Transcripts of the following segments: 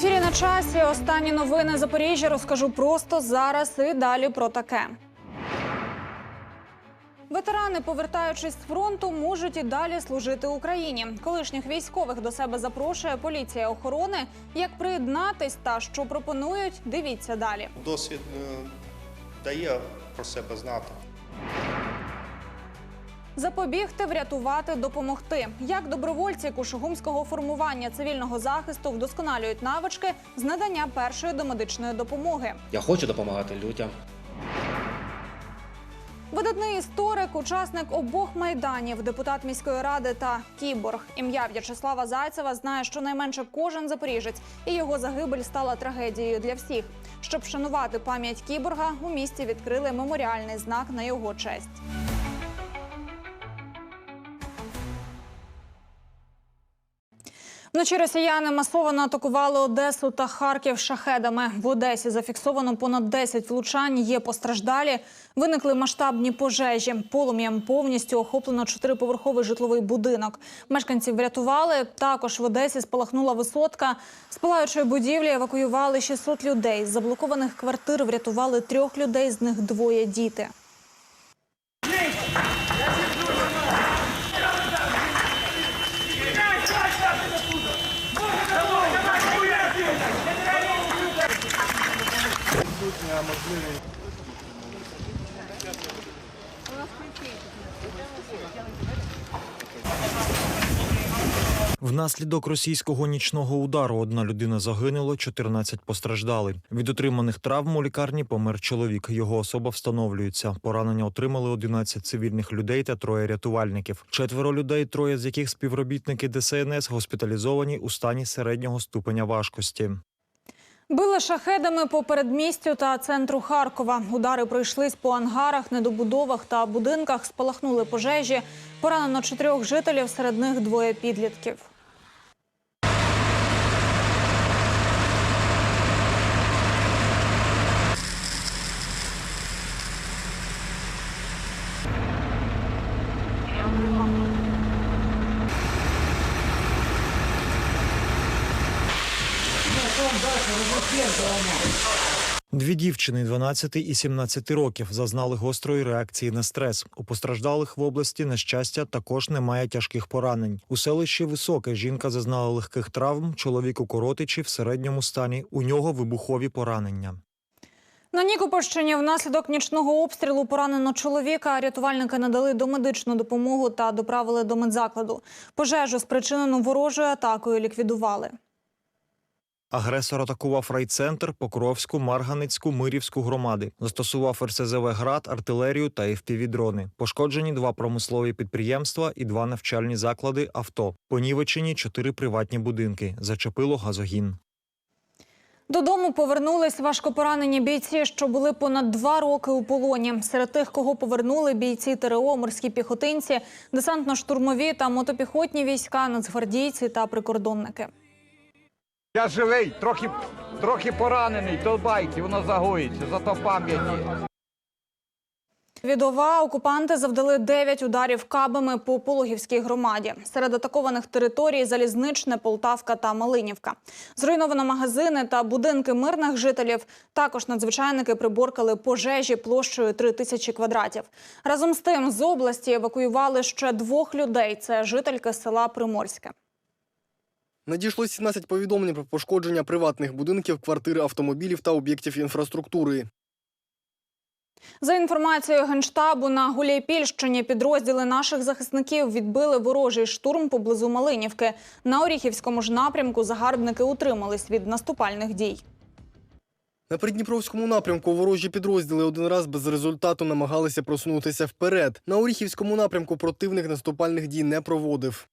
ефірі на часі. Останні новини Запоріжжя розкажу просто зараз і далі про таке. Ветерани, повертаючись з фронту, можуть і далі служити Україні. Колишніх військових до себе запрошує поліція охорони. Як приєднатись та що пропонують, дивіться далі. Досвід е, дає про себе знати. Запобігти, врятувати, допомогти. Як добровольці кушугумського формування цивільного захисту вдосконалюють навички з надання першої домедичної допомоги. Я хочу допомагати людям. Видатний історик, учасник обох майданів, депутат міської ради та кіборг. Ім'я В'ячеслава Зайцева знає щонайменше кожен запоріжець, і його загибель стала трагедією для всіх. Щоб вшанувати пам'ять кіборга, у місті відкрили меморіальний знак на його честь. Вночі росіяни масово атакували Одесу та Харків шахедами. В Одесі зафіксовано понад 10 влучань. Є постраждалі. Виникли масштабні пожежі. Полум'ям повністю охоплено чотириповерховий житловий будинок. Мешканців врятували. Також в Одесі спалахнула висотка. З палаючої будівлі евакуювали 600 людей. З заблокованих квартир врятували трьох людей, з них двоє діти. Внаслідок російського нічного удару одна людина загинула, 14 постраждали. Від отриманих травм у лікарні помер чоловік. Його особа встановлюється. Поранення отримали 11 цивільних людей та троє рятувальників. Четверо людей, троє з яких співробітники ДСНС, госпіталізовані у стані середнього ступеня важкості. Били шахедами по передмістю та центру Харкова. Удари пройшлись по ангарах, недобудовах та будинках. Спалахнули пожежі. Поранено чотирьох жителів, серед них двоє підлітків. Дві дівчини 12 і 17 років зазнали гострої реакції на стрес. У постраждалих в області, на щастя, також немає тяжких поранень. У селищі Високе жінка зазнала легких травм, чоловік у коротичі в середньому стані. У нього вибухові поранення. На Нікопольщині внаслідок нічного обстрілу поранено чоловіка. Рятувальники надали домедичну допомогу та доправили до медзакладу. Пожежу, спричинену ворожою атакою, ліквідували. Агресор атакував райцентр, Покровську, Марганицьку, Мирівську громади. Застосував РСЗВ «Град», артилерію та FPV-дрони. Пошкоджені два промислові підприємства і два навчальні заклади авто. Понівечені чотири приватні будинки. Зачепило газогін. Додому повернулись важкопоранені бійці, що були понад два роки у полоні. Серед тих, кого повернули бійці ТРО, морські піхотинці, десантно-штурмові та мотопіхотні війська, нацгвардійці та прикордонники. Я живий, трохи, трохи поранений, долбайте, воно загоїться, зато пам'яті. Від ОВА окупанти завдали 9 ударів кабами по Пологівській громаді. Серед атакованих територій Залізничне, Полтавка та Малинівка. Зруйновано магазини та будинки мирних жителів. Також надзвичайники приборкали пожежі площею 3 тисячі квадратів. Разом з тим з області евакуювали ще двох людей. Це жительки села Приморське. Надійшло 17 повідомлень про пошкодження приватних будинків, квартир, автомобілів та об'єктів інфраструктури. За інформацією генштабу на Гуляйпільщині підрозділи наших захисників відбили ворожий штурм поблизу Малинівки. На Оріхівському ж напрямку загарбники утримались від наступальних дій. На Придніпровському напрямку ворожі підрозділи один раз без результату намагалися просунутися вперед. На Оріхівському напрямку противник наступальних дій не проводив.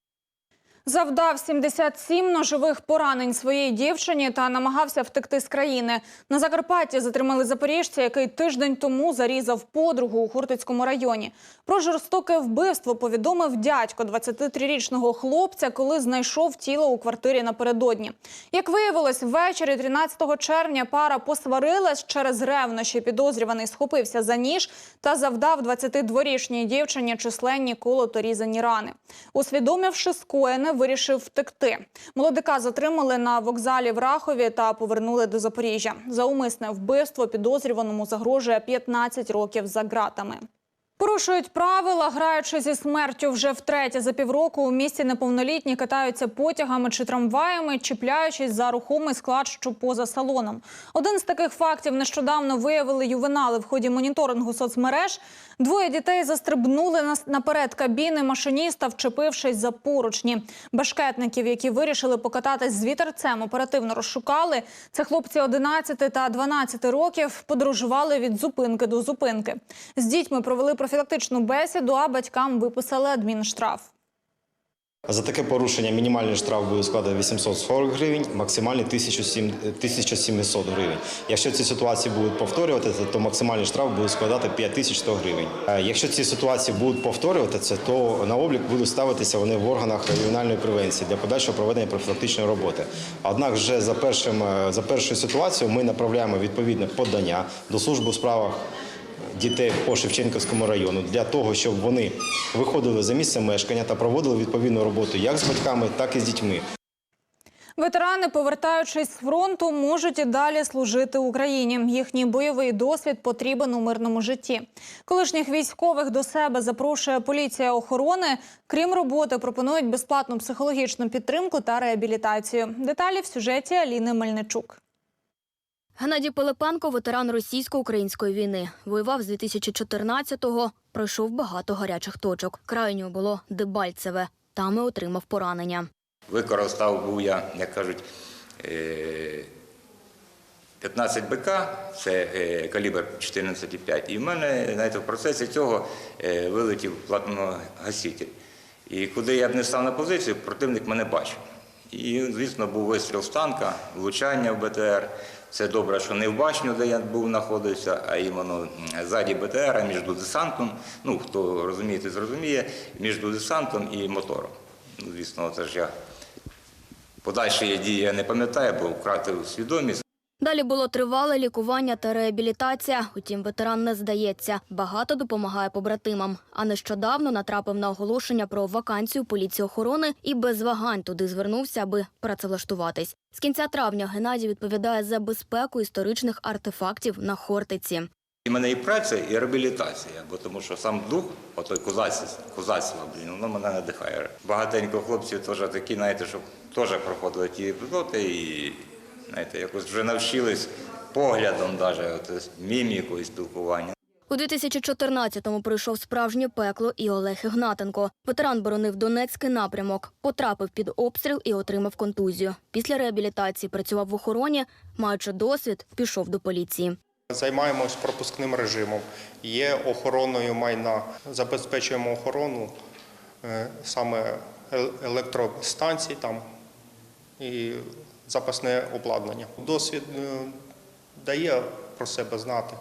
Завдав 77 ножових поранень своїй дівчині та намагався втекти з країни. На Закарпатті затримали запоріжця, який тиждень тому зарізав подругу у Хортицькому районі. Про жорстоке вбивство повідомив дядько 23-річного хлопця, коли знайшов тіло у квартирі напередодні. Як виявилось, ввечері 13 червня пара посварилась через ревнощі. Підозрюваний схопився за ніж та завдав 22-річній дівчині численні колото різані рани. Усвідомивши скоєне, вирішив втекти. Молодика затримали на вокзалі в Рахові та повернули до Запоріжжя. За умисне вбивство підозрюваному загрожує 15 років за ґратами. Порушують правила, граючи зі смертю вже втретє за півроку. У місті неповнолітні катаються потягами чи трамваями, чіпляючись за рухомий склад, що поза салоном. Один з таких фактів нещодавно виявили ювенали в ході моніторингу соцмереж. Двоє дітей застрибнули на- наперед кабіни машиніста, вчепившись за поручні. Башкетників, які вирішили покататись з вітерцем, оперативно розшукали. Це хлопці 11 та 12 років подорожували від зупинки до зупинки. З дітьми провели профілактичну бесіду, а батькам виписали адмінштраф. За таке порушення мінімальний штраф буде складати 840 гривень, максимальний 1700 1700 гривень. Якщо ці ситуації будуть повторюватися, то максимальний штраф буде складати 5100 гривень. Е, Якщо ці ситуації будуть повторюватися, то на облік будуть ставитися вони в органах регіональної превенції для подальшого проведення профілактичної роботи. Однак, вже за першим е, за першою ситуацією ми направляємо відповідне подання до служби у справах дітей по Шевченківському району для того, щоб вони виходили за місце мешкання та проводили відповідну роботу як з батьками, так і з дітьми. Ветерани, повертаючись з фронту, можуть і далі служити Україні. Їхній бойовий досвід потрібен у мирному житті. Колишніх військових до себе запрошує поліція охорони. Крім роботи, пропонують безплатну психологічну підтримку та реабілітацію. Деталі в сюжеті Аліни Мельничук. Геннадій Пилипенко – ветеран російсько-української війни. Воював з 2014-го, пройшов багато гарячих точок. Крайньою було Дебальцеве. Там і отримав поранення. Використав був я, як кажуть, е, 15 БК, це е, калібр 14,5. І в мене знаєте, в процесі цього е, вилетів платногаситель. І куди я б не став на позицію, противник мене бачив. І, звісно, був вистріл з танка, влучання в БТР. Це добре, що не в башню, де я був знаходився, а іменно ззаді БТР, між десантом. Ну, хто розуміє, зрозуміє, між десантом і мотором. Ну, звісно, це ж я подальші дії я не пам'ятаю, бо втратив свідомість. Далі було тривале лікування та реабілітація. Утім, ветеран не здається. Багато допомагає побратимам. А нещодавно натрапив на оголошення про вакансію поліції охорони і без вагань туди звернувся, аби працевлаштуватись. З кінця травня Геннадій відповідає за безпеку історичних артефактів на Хортиці. І мене і праця, і реабілітація, бо тому що сам дух, отой козацтво, блін, воно мене надихає. Багатенько хлопців теж такі, знаєте, що теж проходили ті епізоди і знаєте, якось вже навчились поглядом, навіть, от, мімікою спілкування. У 2014-му пройшов справжнє пекло і Олег Ігнатенко. Ветеран боронив Донецький напрямок, потрапив під обстріл і отримав контузію. Після реабілітації працював в охороні, маючи досвід, пішов до поліції. Займаємось пропускним режимом. Є охороною майна. Забезпечуємо охорону е, саме е- електростанцій там і запасне обладнання. Досвід е, дає про себе знати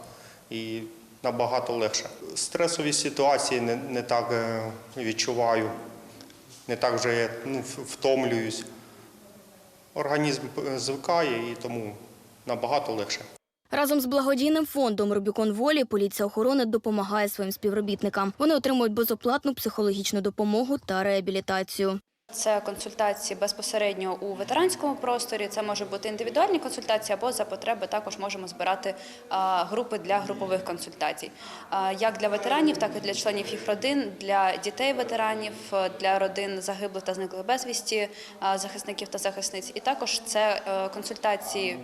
і набагато легше. Стресові ситуації не, не так е, відчуваю, не так вже ну, втомлююсь. Організм е, звикає і тому набагато легше. Разом з благодійним фондом Рубікон Волі поліція охорони допомагає своїм співробітникам. Вони отримують безоплатну психологічну допомогу та реабілітацію. Це консультації безпосередньо у ветеранському просторі. Це може бути індивідуальні консультації або за потреби також можемо збирати групи для групових консультацій, як для ветеранів, так і для членів їх родин, для дітей ветеранів, для родин загиблих та зниклих безвісті захисників та захисниць. І також це е, консультації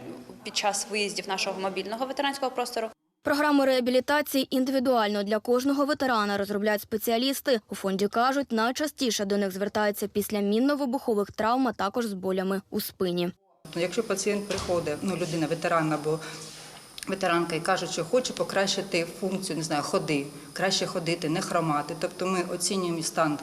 під час виїздів нашого мобільного ветеранського простору. Програму реабілітації індивідуально для кожного ветерана розробляють спеціалісти. У фонді кажуть, найчастіше до них звертаються після мінно-вибухових травм, а також з болями у спині. Ну, Якщо пацієнт приходить, ну людина, ветеран або ветеранка, і каже, що хоче покращити функцію, не знаю, ходи, краще ходити, не хромати. Тобто ми оцінюємо стан,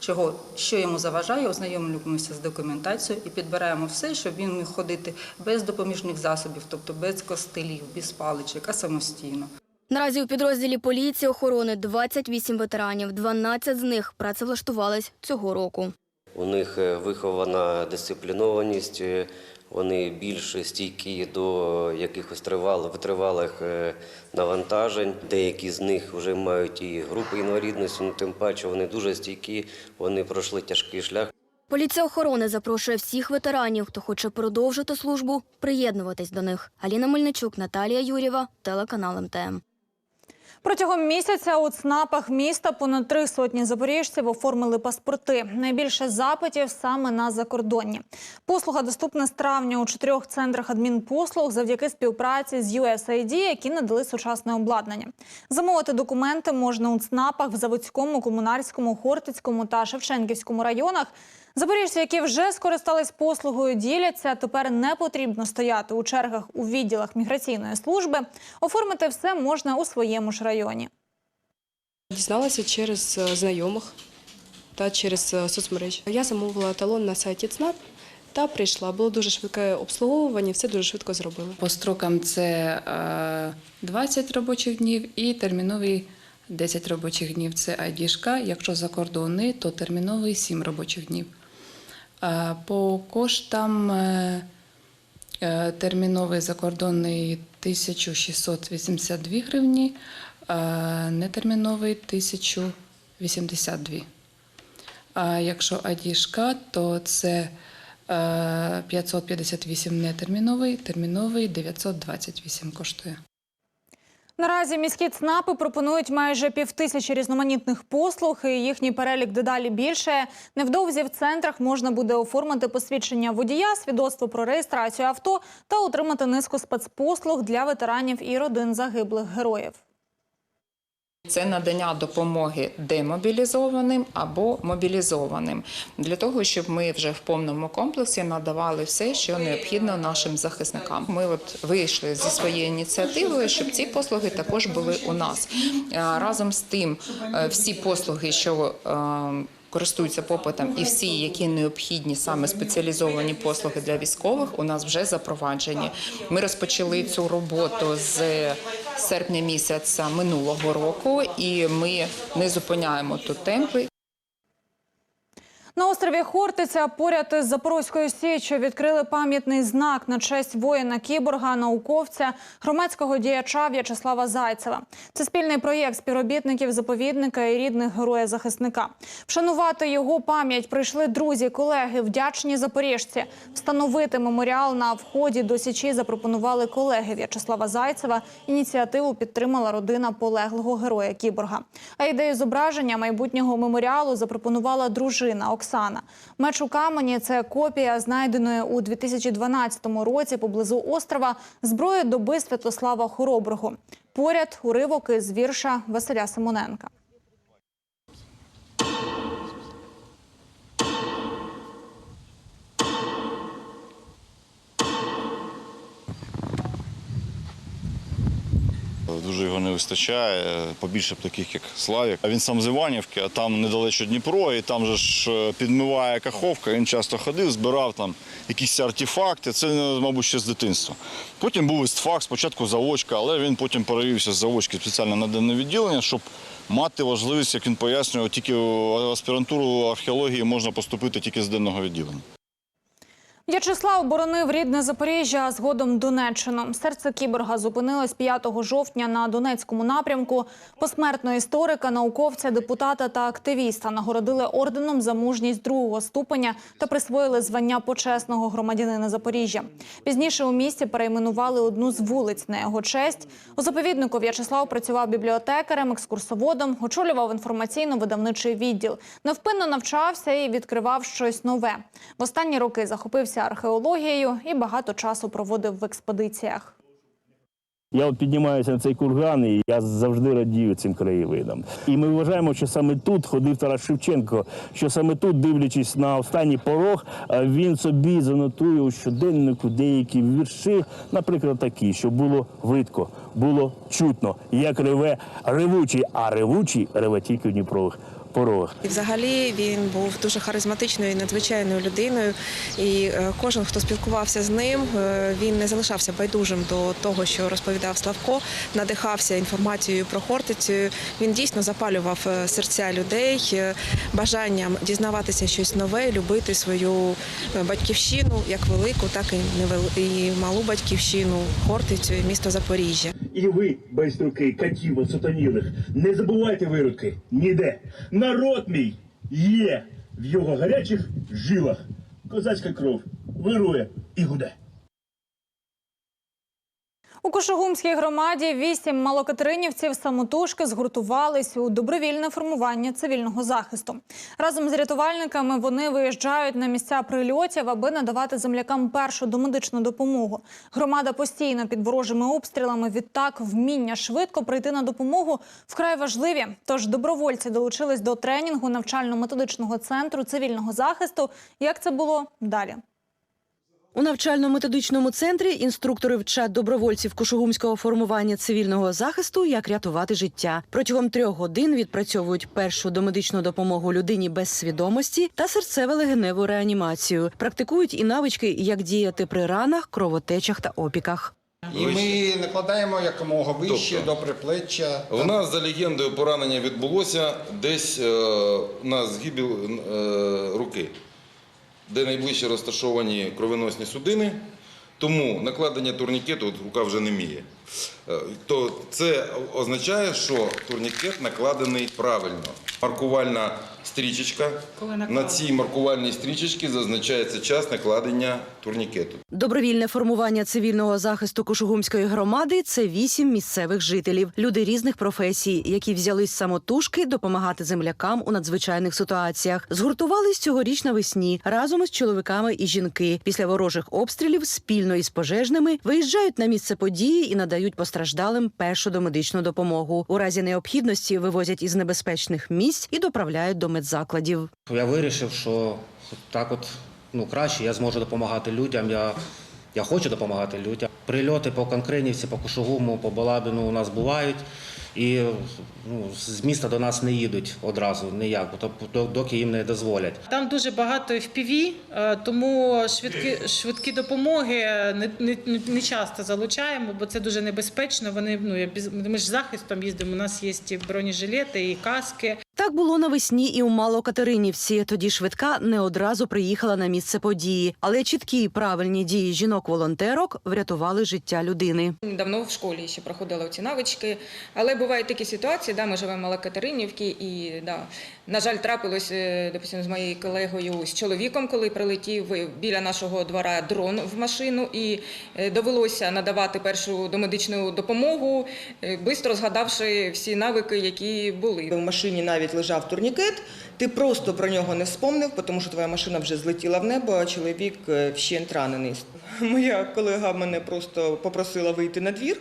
чого, що йому заважає, ознайомлюємося з документацією і підбираємо все, щоб він міг ходити без допоміжних засобів, тобто без костилів, без паличок, а самостійно. Наразі у підрозділі поліції охорони 28 ветеранів, 12 з них працевлаштувались цього року. У них е, вихована дисциплінованість, е, вони більш стійкі до якихось тривалих, витривалих е, навантажень. Деякі з них вже мають і групи інвалідності, ну тим паче вони дуже стійкі, вони пройшли тяжкий шлях. Поліція охорони запрошує всіх ветеранів, хто хоче продовжити службу, приєднуватись до них. Аліна Мельничук, Наталія Юрєва, телеканал МТМ. Протягом місяця у ЦНАПах міста понад три сотні запоріжців оформили паспорти. Найбільше запитів саме на закордонні. Послуга доступна з травня у чотирьох центрах адмінпослуг завдяки співпраці з USAID, які надали сучасне обладнання. Замовити документи можна у ЦНАПах в Заводському, Комунарському, Хортицькому та Шевченківському районах. Запоріжці, які вже скористались послугою, діляться. Тепер не потрібно стояти у чергах у відділах міграційної служби. Оформити все можна у своєму ж районі. Дізналася через е, знайомих та через е, соцмережі. Я замовила талон на сайті ЦНАП та прийшла. Було дуже швидке обслуговування, все дуже швидко зробили. По строкам це е, 20 робочих днів і терміновий 10 робочих днів. Це айдішка. Якщо закордонний, то терміновий 7 робочих днів. Е, По коштам е, е, терміновий закордонний 1682 гривні, нетерміновий 1082. А якщо айдішка, то це е, 558 нетерміновий, терміновий 928 коштує. Наразі міські ЦНАПи пропонують майже півтисячі різноманітних послуг, і їхній перелік дедалі більше. Невдовзі в центрах можна буде оформити посвідчення водія, свідоцтво про реєстрацію авто та отримати низку спецпослуг для ветеранів і родин загиблих героїв. Це надання допомоги демобілізованим або мобілізованим для того, щоб ми вже в повному комплексі надавали все, що необхідно нашим захисникам. Ми от вийшли зі своєю ініціативою, щоб ці послуги також були у нас. Е, Разом з тим, е, всі послуги, що е, Користуються попитом і всі, які необхідні саме спеціалізовані послуги для військових, у нас вже запроваджені. Ми розпочали цю роботу з серпня місяця минулого року, і ми не зупиняємо тут темпи. На острові Хортиця поряд із Запорозькою Січчю відкрили пам'ятний знак на честь воїна кіборга, науковця, громадського діяча В'ячеслава Зайцева. Це спільний проєкт співробітників заповідника і рідних героя захисника. Вшанувати його пам'ять прийшли друзі, колеги, вдячні запоріжці. Встановити меморіал на вході до січі запропонували колеги В'ячеслава Зайцева. Ініціативу підтримала родина полеглого героя кіборга. А ідею зображення майбутнього меморіалу запропонувала дружина Оксана. Меч у камені це копія знайденої у 2012 році поблизу острова зброї доби Святослава Хороброго. Поряд уривок із вірша Василя Симоненка. Дуже його не вистачає. Побільше б таких, як Славік. А він сам з Іванівки, а там недалечо Дніпро, і там же ж е, підмиває каховка. Він часто ходив, збирав там якісь артефакти. Це, мабуть, ще з дитинства. Потім був істфак, спочатку заочка, але він потім перевівся з заочки спеціально на денне відділення, щоб мати можливість, як він пояснював, тільки в аспірантуру археології можна поступити тільки з денного відділення. В'ячеслав боронив рідне Запоріжжя, а згодом Донеччину. Серце кіборга зупинилось 5 жовтня на Донецькому напрямку. Посмертно історика, науковця, депутата та активіста нагородили орденом за мужність другого ступеня та присвоїли звання почесного громадянина Запоріжжя. Пізніше у місті перейменували одну з вулиць на його честь. У заповіднику В'ячеслав працював бібліотекарем, екскурсоводом, очолював інформаційно-видавничий відділ. Невпинно навчався і відкривав щось нове. В останні роки захопився археологією і багато часу проводив в експедиціях. Я от піднімаюся на цей курган, і я завжди радію цим краєвидам. І ми вважаємо, що саме тут ходив Тарас Шевченко, що саме тут, дивлячись на останній порог, він собі занотує у щоденнику деякі вірші, наприклад, такі, що було видко, було чутно, як реве ревучий, а ревучий реве тільки в Дніпрових порогах. І взагалі він був дуже харизматичною і надзвичайною людиною. І е, кожен, хто спілкувався з ним, е, він не залишався байдужим до того, що розповідав Славко, надихався інформацією про Хортицю. Він дійсно запалював е, серця людей бажанням дізнаватися щось нове, любити свою батьківщину, як велику, так і малу батьківщину, Хортицю, і місто Запоріжжя. І ви, байструки, катів сатанілих, не забувайте виродки ніде. Народ мій є В його гарячих жилах козацька кров вирує і гуде. У Кошугумській громаді вісім малокатеринівців самотужки згуртувались у добровільне формування цивільного захисту. Разом з рятувальниками вони виїжджають на місця прильотів, аби надавати землякам першу домедичну допомогу. Громада постійно під ворожими обстрілами. Відтак вміння швидко прийти на допомогу вкрай важливі. Тож добровольці долучились до тренінгу навчально-методичного центру цивільного захисту. Як це було далі? У навчально-методичному центрі інструктори вчать добровольців кошугумського формування цивільного захисту, як рятувати життя. Протягом трьох годин відпрацьовують першу домедичну допомогу людині без свідомості та серцево-легеневу реанімацію. Практикують і навички, як діяти при ранах, кровотечах та опіках. І ми накладаємо якомога вище до приплеччя. У нас за легендою поранення відбулося десь е, на згибі е, руки, де найближче розташовані кровоносні судини. Тому накладення турнікету от рука вже не міє. Е, То це означає, що турнікет накладений правильно. Маркувальна стрічечка. На цій маркувальній стрічечці зазначається час накладення турнікету. Добровільне формування цивільного захисту Кошугумської громади це вісім місцевих жителів, люди різних професій, які взялись самотужки допомагати землякам у надзвичайних ситуаціях. Згуртувались цьогоріч навесні разом із чоловіками і жінки. Після ворожих обстрілів спільно із пожежними виїжджають на місце події і надають постраждалим першу домедичну допомогу. У разі необхідності вивозять із небезпечних місць і доправляють до медзакладів. Я вирішив, що так от ну, краще я зможу допомагати людям. Я, я хочу допомагати людям. Прильоти по Конкринівці, по Кошугуму, по Балабіну у нас бувають. І ну, з міста до нас не їдуть одразу ніяк, тобто доки їм не дозволять. Там дуже багато FPV, е, тому швидкі, швидкі допомоги не, не, не часто залучаємо, бо це дуже небезпечно. Вони ну ми ж захистом їздимо. У нас є і бронежилети і каски. Так було навесні і у Малокатеринівці. Тоді швидка не одразу приїхала на місце події, але чіткі і правильні дії жінок-волонтерок врятували життя людини. Давно в школі ще проходила ці навички, але бувають такі ситуації, да, ми живемо в Малокатеринівці, і да, на жаль, трапилось, е, допустимо, з моєю колегою, з чоловіком, коли прилетів е, біля нашого двора дрон в машину, і е, довелося надавати першу домедичну допомогу, швидко згадавши всі навики, які були. В машині навіть лежав турнікет. Ти просто про нього не вспомнив, тому що твоя машина вже злетіла в небо, а чоловік е, вщент ранений. Моя колега мене просто попросила вийти на двір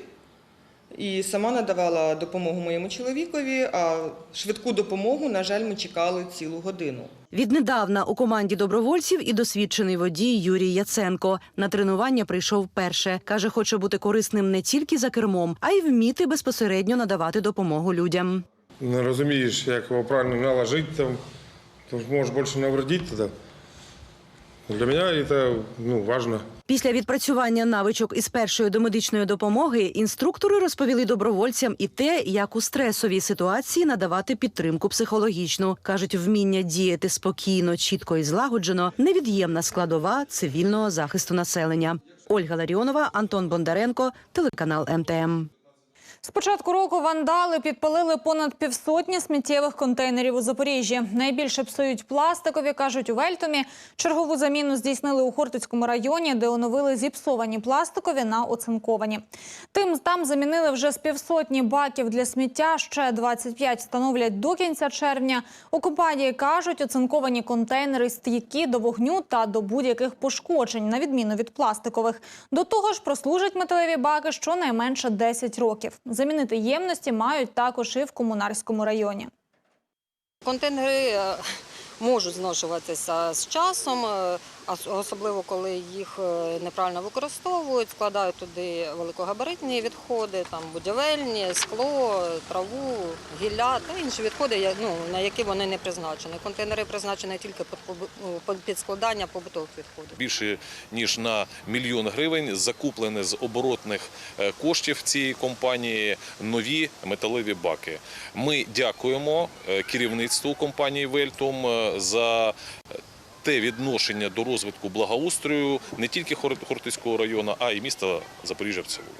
і сама надавала допомогу моєму чоловікові. А швидку допомогу, на жаль, ми чекали цілу годину. Віднедавна у команді добровольців і досвідчений водій Юрій Яценко. На тренування прийшов перше. Каже, хоче бути корисним не тільки за кермом, а й вміти безпосередньо надавати допомогу людям. Не розумієш, як його правильно наложити, там, то можеш більше навредити тоді. Для мене це ну, важливо. Після відпрацювання навичок із першої домедичної допомоги інструктори розповіли добровольцям і те, як у стресовій ситуації надавати підтримку психологічну. кажуть, вміння діяти спокійно, чітко і злагоджено невід'ємна складова цивільного захисту населення. Ольга Ларіонова, Антон Бондаренко, телеканал МТМ. З початку року вандали підпалили понад півсотні сміттєвих контейнерів у Запоріжжі. Найбільше псують пластикові, кажуть у Вельтомі. Чергову заміну здійснили у Хортицькому районі, де оновили зіпсовані пластикові на оцинковані. Тим там замінили вже з півсотні баків для сміття. Ще 25 встановлять до кінця червня. У компанії кажуть, оцинковані контейнери стійкі до вогню та до будь-яких пошкоджень, на відміну від пластикових. До того ж, прослужать металеві баки щонайменше 10 років. Замінити ємності мають також і в комунарському районі. Контейнери е, можуть зношуватися з часом, е, особливо коли їх е, неправильно використовують, складають туди великогабаритні відходи, там будівельні, скло, траву, гілля та інші відходи, ну, на які вони не призначені. Контейнери призначені тільки під ну, складання побутових відходів. більше ніж на мільйон гривень закуплені з оборотних е, коштів цієї компанії нові металеві баки. Ми дякуємо е, керівництву компанії Вельтум за те відношення до розвитку благоустрою не тільки Хор- Хортицького району, а й міста Запоріжжя в цілому.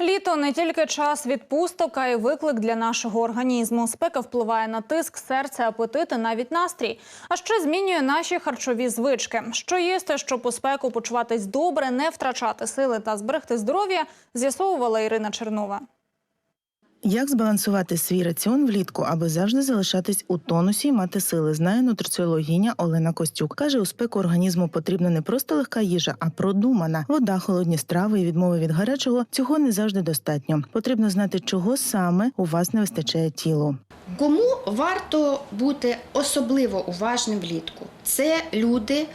Літо не тільки час відпусток, а й виклик для нашого організму. Спека впливає на тиск, серце, апетит і навіть настрій. А ще змінює наші харчові звички. Що їсти, щоб у спеку почуватись добре, не втрачати сили та зберегти здоров'я, з'ясовувала Ірина Чернова. Як збалансувати свій раціон влітку, аби завжди залишатись у тонусі і мати сили, знає нутриціологиня Олена Костюк. Каже, у спеку організму потрібна не просто легка їжа, а продумана. Вода, холодні страви і відмови від гарячого цього не завжди достатньо. Потрібно знати, чого саме у вас не вистачає тілу. Кому варто бути особливо уважним влітку? Це люди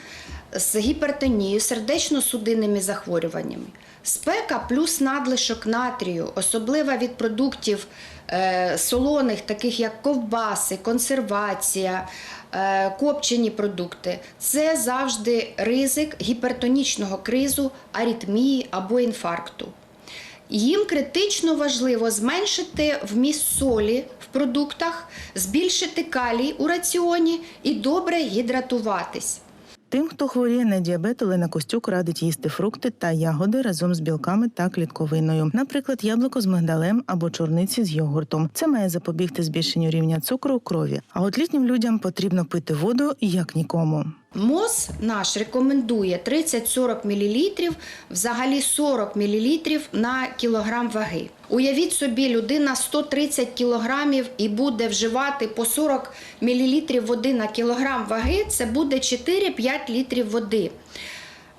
з гіпертонією, сердечно-судинними захворюваннями. Спека плюс надлишок натрію, особливо від продуктів е, солоних, таких як ковбаси, консервація, е, копчені продукти. Це завжди ризик гіпертонічного кризу, аритмії або інфаркту. Їм критично важливо зменшити вміст солі в продуктах, збільшити калій у раціоні і добре гідратуватись. Тим, хто хворіє на діабет, Олена Костюк радить їсти фрукти та ягоди разом з білками та клітковиною, наприклад, яблуко з мигдалем або чорниці з йогуртом. Це має запобігти збільшенню рівня цукру у крові. А от літнім людям потрібно пити воду як нікому. МОЗ наш рекомендує 30-40 мл, взагалі 40 мл на кілограм ваги. Уявіть собі, людина 130 кілограмів і буде вживати по 40 мл води на кілограм ваги, це буде 4-5 літрів води.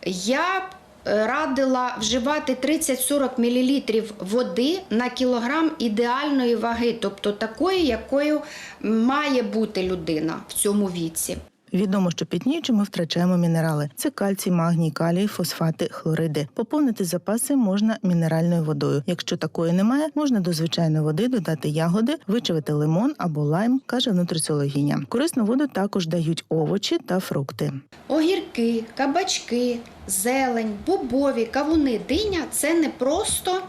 Я е, радила вживати 30-40 мл води на кілограм ідеальної ваги, тобто такої, якою має бути людина в цьому віці. Відомо, що пітніючи ми втрачаємо мінерали: це кальцій, магній, калій, фосфати, хлориди. Поповнити запаси можна мінеральною водою. Якщо такої немає, можна до звичайної води додати ягоди, вичавити лимон або лайм, каже нутриціологиня. Корисну воду також дають овочі та фрукти. Огірки, кабачки, зелень, бобові, кавуни, диня це не просто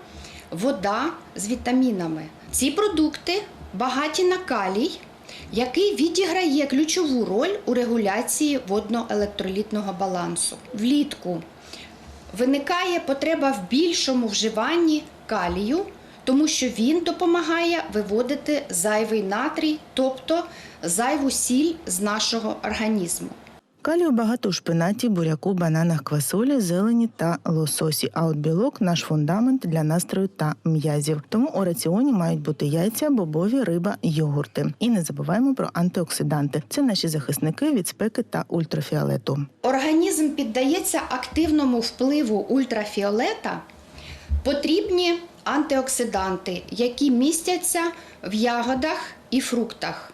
вода з вітамінами. Ці продукти багаті на калій, який відіграє ключову роль у регуляції водно-електролітного балансу. Влітку виникає потреба в більшому вживанні калію, тому що він допомагає виводити зайвий натрій, тобто зайву сіль з нашого організму. Калію багато у шпинаті, буряку, бананах, квасолі, зелені та лососі. А от білок наш фундамент для настрою та м'язів. Тому у раціоні мають бути яйця, бобові, риба, йогурти. І не забуваємо про антиоксиданти. Це наші захисники від спеки та ультрафіолету. Організм піддається активному впливу ультрафіолета, потрібні антиоксиданти, які містяться в ягодах і фруктах,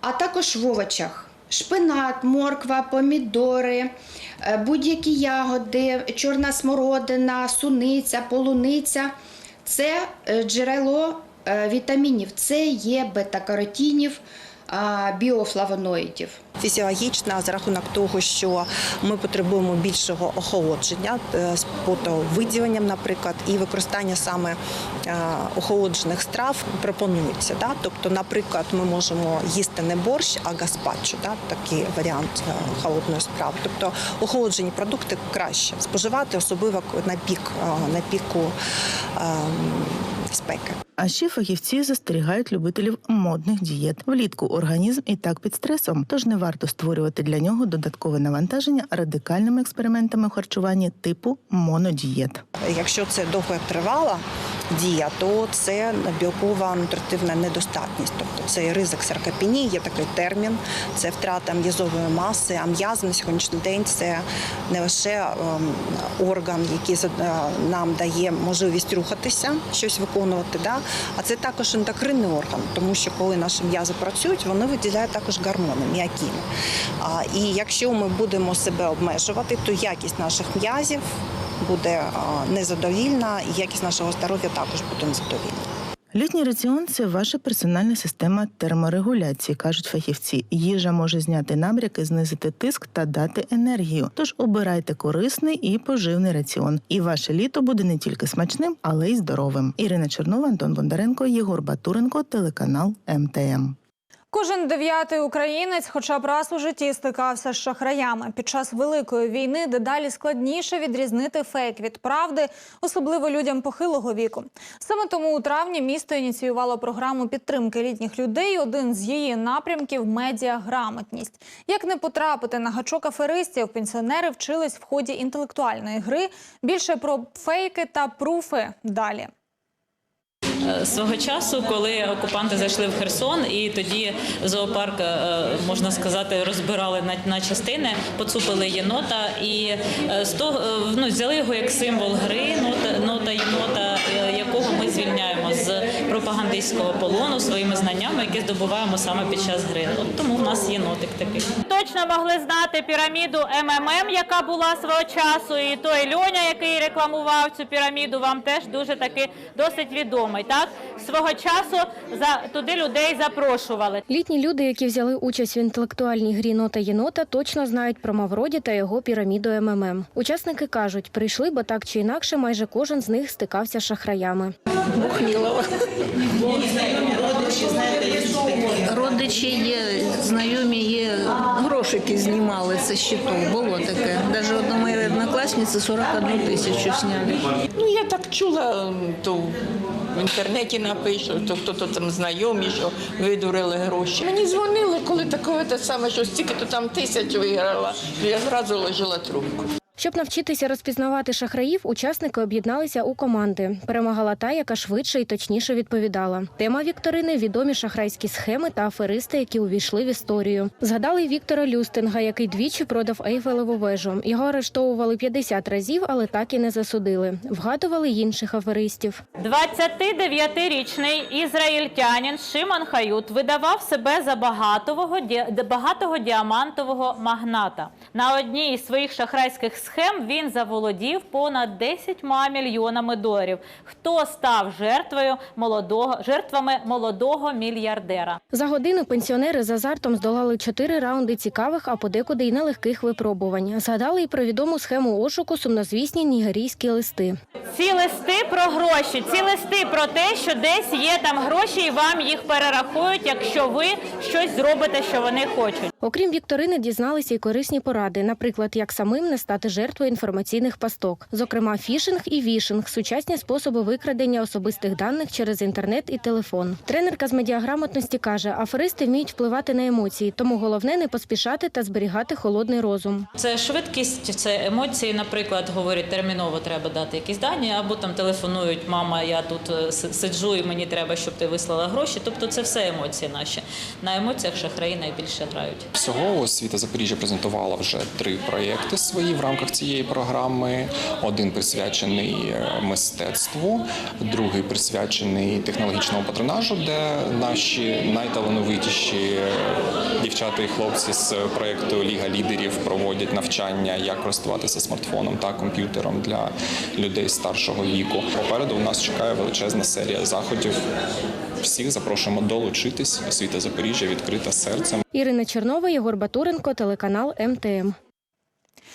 а також в овочах. Шпинат, морква, помідори, е, будь-які ягоди, чорна смородина, суниця, полуниця. Це е, джерело е, вітамінів, це є бета-каротінів, біофлавоноїдів. Фізіологічна за рахунок того, що ми потребуємо більшого охолодження е, з потовиділенням, наприклад, і використання саме е, охолоджених страв пропонується. Да? Тобто, наприклад, ми можемо їсти не борщ, а гаспачо, да? такий варіант е, холодної страви. Тобто охолоджені продукти краще споживати, особливо на пік на піку е. А ще фахівці застерігають любителів модних дієт. Влітку організм і так під стресом, тож не варто створювати для нього додаткове навантаження радикальними експериментами у харчуванні типу монодієт. Якщо це довготривала дія, то це білкова нутритивна недостатність. Тобто це ризик саркопенії, є такий термін, це втрата м'язової маси, а м'яз на сьогоднішній день це не лише ем, орган, який е, нам дає можливість рухатися, щось виконувати, да? а це також ендокринний орган, тому що коли наші м'язи працюють, вони виділяють також гормони, м'якіни. І якщо ми будемо себе обмежувати, то якість наших м'язів буде незадовільна, і якість нашого здоров'я також буде незадовільна. Літній раціон це ваша персональна система терморегуляції, кажуть фахівці. Їжа може зняти набряки, знизити тиск та дати енергію. Тож обирайте корисний і поживний раціон. І ваше літо буде не тільки смачним, але й здоровим. Ірина Чернова, Антон Бондаренко, Єгор Батуренко, телеканал МТМ. Кожен дев'ятий українець, хоча б раз у житті стикався з шахраями. Під час великої війни дедалі складніше відрізнити фейк від правди, особливо людям похилого віку. Саме тому у травні місто ініціювало програму підтримки літніх людей. Один з її напрямків медіаграмотність. Як не потрапити на гачок аферистів, пенсіонери вчились в ході інтелектуальної гри. Більше про фейки та пруфи далі. Е, Свого часу, коли окупанти зайшли в Херсон, і тоді зоопарк, е, можна сказати, розбирали на, частини, поцупили єнота і е, ну, взяли його як символ гри, нота, нота єнота, пропагандистського полону своїми знаннями, які здобуваємо саме під час гри. От тому в нас єнотик такий. Точно могли знати піраміду МММ, яка була свого часу, і той Льоня, який рекламував цю піраміду, вам теж дуже таки досить відомий. Так свого часу за туди людей запрошували. Літні люди, які взяли участь в інтелектуальній грі нота єнота, точно знають про Мавроді та його піраміду МММ. Учасники кажуть, прийшли, бо так чи інакше, майже кожен з них стикався з шахраями. Бухнілова. Родичі є, знайомі є, грошики знімали з щиту. Було таке. Навіть одна моя однокласниця 41 тисячу зняли. Ну, я так чула, то в інтернеті напишуть, то хто-то там знайомі, що видурили гроші. Мені дзвонили, коли такого те саме, що стільки то там тисяч виграла, то я зразу ложила трубку. Щоб навчитися розпізнавати шахраїв, учасники об'єдналися у команди. Перемагала та, яка швидше і точніше відповідала. Тема вікторини відомі шахрайські схеми та аферисти, які увійшли в історію. Згадали Віктора Люстинга, який двічі продав Ейфелеву вежу. Його арештовували 50 разів, але так і не засудили. Вгадували інших аферистів. 29-річний ізраїльтянин Шимон Хают видавав себе за багатого, багатого діамантового магната. На одній із своїх шахрайських схем він заволодів понад 10 мільйонами доларів. Хто став жертвою молодого жертвами молодого мільярдера? За годину пенсіонери з азартом здолали чотири раунди цікавих, а подекуди й нелегких випробувань. Згадали й про відому схему ошуку сумнозвісні нігерійські листи. Ці листи про гроші, ці листи про те, що десь є там гроші, і вам їх перерахують, якщо ви щось зробите, що вони хочуть. Окрім вікторини, дізналися й корисні поради, наприклад, як самим не стати жертвою інформаційних пасток, зокрема фішинг і вішинг, сучасні способи викрадення особистих даних через інтернет і телефон. Тренерка з медіаграмотності каже, аферисти вміють впливати на емоції, тому головне не поспішати та зберігати холодний розум. Це швидкість, це емоції. Наприклад, говорять, терміново треба дати якісь дані, або там телефонують, мама, я тут е, сиджу і мені треба, щоб ти вислала гроші. Тобто це все емоції наші. На емоціях шахраї найбільше грають. Всього освіта Запоріжжя презентувала вже три проєкти свої в рамках цієї програми. Один присвячений е, мистецтву, другий присвячений технологічному патронажу, де наші найталановитіші е, дівчата і хлопці з проєкту Ліга лідерів проводять навчання, як користуватися смартфоном та комп'ютером для людей старшого віку. Попереду у нас чекає величезна серія заходів. Всіх запрошуємо долучитись. Освіта Запоріжжя відкрита серцем. Ірина Чернова, Єгор Батуренко, телеканал МТМ.